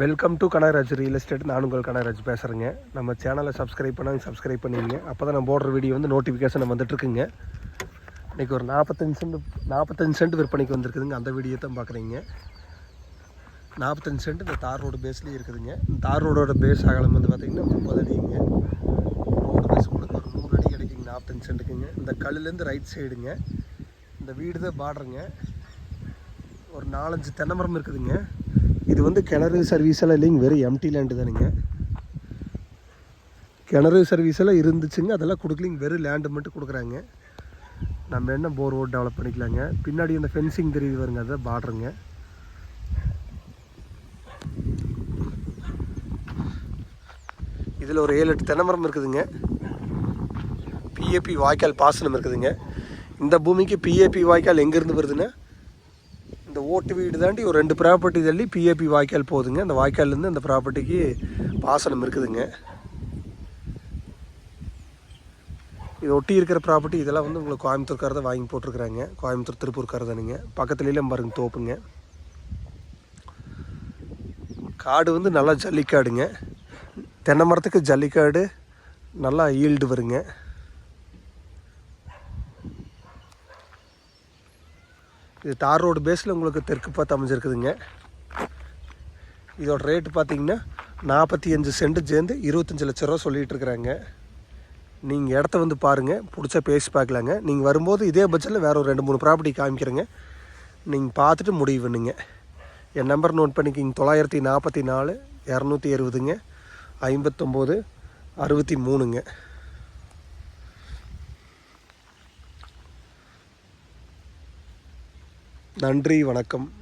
Welcome to Kanagaraj real estate நான் உங்கள் கனகராஜ் பேசுகிறேங்க நம்ம சேனலை சப்ஸ்கிரைப் பண்ணாங்க சப்ஸ்கிரைப் பண்ணிங்க அப்போ தான் நான் போடுற வீடியோ வந்து நோட்டிஃபிகேஷன் வந்துட்டுருக்குங்க. இன்றைக்கி ஒரு நாற்பத்தஞ்சு சென்ட் நாற்பத்தஞ்சு சென்ட் விற்பனைக்கு வந்திருக்குதுங்க. அந்த வீடியோ தான் பார்க்குறீங்க. நாற்பத்தஞ்சு சென்ட் இந்த தார் ரோடு பேஸ்லேயே இருக்குதுங்க. இந்த தார் ரோடோட பேஸ் அகலம் வந்து பார்த்திங்கன்னா முப்பது அடிங்க. ரோடு பேஸ் உங்களுக்கு ஒரு நூறு அடி கிடைக்குங்க நாற்பத்தஞ்சு சென்ட்டுக்குங்க. இந்த கல்லுலேருந்து ரைட் சைடுங்க இந்த வீடு தான் பாடுறேங்க ஒரு நாலஞ்சு தென்னை மரம் இருக்குதுங்க. இது வந்து கிணறு சர்வீஸ் எல்லாம் இல்லைங்க வெறும் எம்டி லேண்டு தானுங்க. கிணறு சர்வீஸ் எல்லாம் இருந்துச்சுங்க அதெல்லாம் கொடுக்கலிங்க வெறும் லேண்டு மட்டும் கொடுக்குறாங்க. நம்ம என்ன போர் ஓட் டெவலப் பண்ணிக்கலாங்க? பின்னாடி இந்த ஃபென்சிங் தெரியுது வருங்க அதை பாடுறங்க இதில் ஒரு ஏழு எட்டு தென்னை மரம் இருக்குதுங்க பிஏபி வாய்க்கால் பாசனம் இருக்குதுங்க. இந்த பூமிக்கு பிஏபி வாய்க்கால் எங்கேருந்து வருதுன்னா இந்த ஓட்டு வீடு தாண்டி ஒரு ரெண்டு ப்ராப்பர்ட்டி தள்ளி பிஏபி வாய்க்கால் போகுதுங்க அந்த வாய்க்கால்லேருந்து அந்த ப்ராப்பர்ட்டிக்கு பாசனம் இருக்குதுங்க. இது ஒட்டி இருக்கிற ப்ராப்பர்ட்டி இதெல்லாம் வந்து உங்களுக்கு கோயம்புத்தூர்கார வாங்கி போட்டிருக்கிறாங்க. கோயம்புத்தூர் திருப்பூர்கார பக்கத்துலேயே பக்கத்துலேயும் பாருங்க தோப்புங்க. காடு வந்து நல்லா ஜல்லிக்காடுங்க. தென்னை மரத்துக்கு ஜல்லிக்காடு நல்லா ஈல்டு வருங்க. இது தார் ரோடு பேஸில் உங்களுக்கு தெற்கு பார்த்து அமைஞ்சிருக்குதுங்க. இதோட ரேட்டு பார்த்தீங்கன்னா நாற்பத்தி அஞ்சு சென்ட் சேர்ந்து இருபத்தஞ்சி லட்ச ரூபா சொல்லிகிட்டு இருக்கிறாங்க. நீங்கள் இடத்த வந்து பாருங்கள் பிடிச்சா பேசி பார்க்கலாங்க. நீங்கள் வரும்போது இதே பட்ஜெட்டில் வேறு ஒரு ரெண்டு மூணு ப்ராப்பர்ட்டி காமிக்கிறேங்க. நீங்கள் பார்த்துட்டு முடிவு பண்ணுங்க. என் நம்பர் நோட் பண்ணிக்கிங்க தொள்ளாயிரத்தி நாற்பத்தி நாலு இரநூத்தி இருபதுங்க ஐம்பத்தொம்போது அறுபத்தி மூணுங்க. நன்றி வணக்கம்.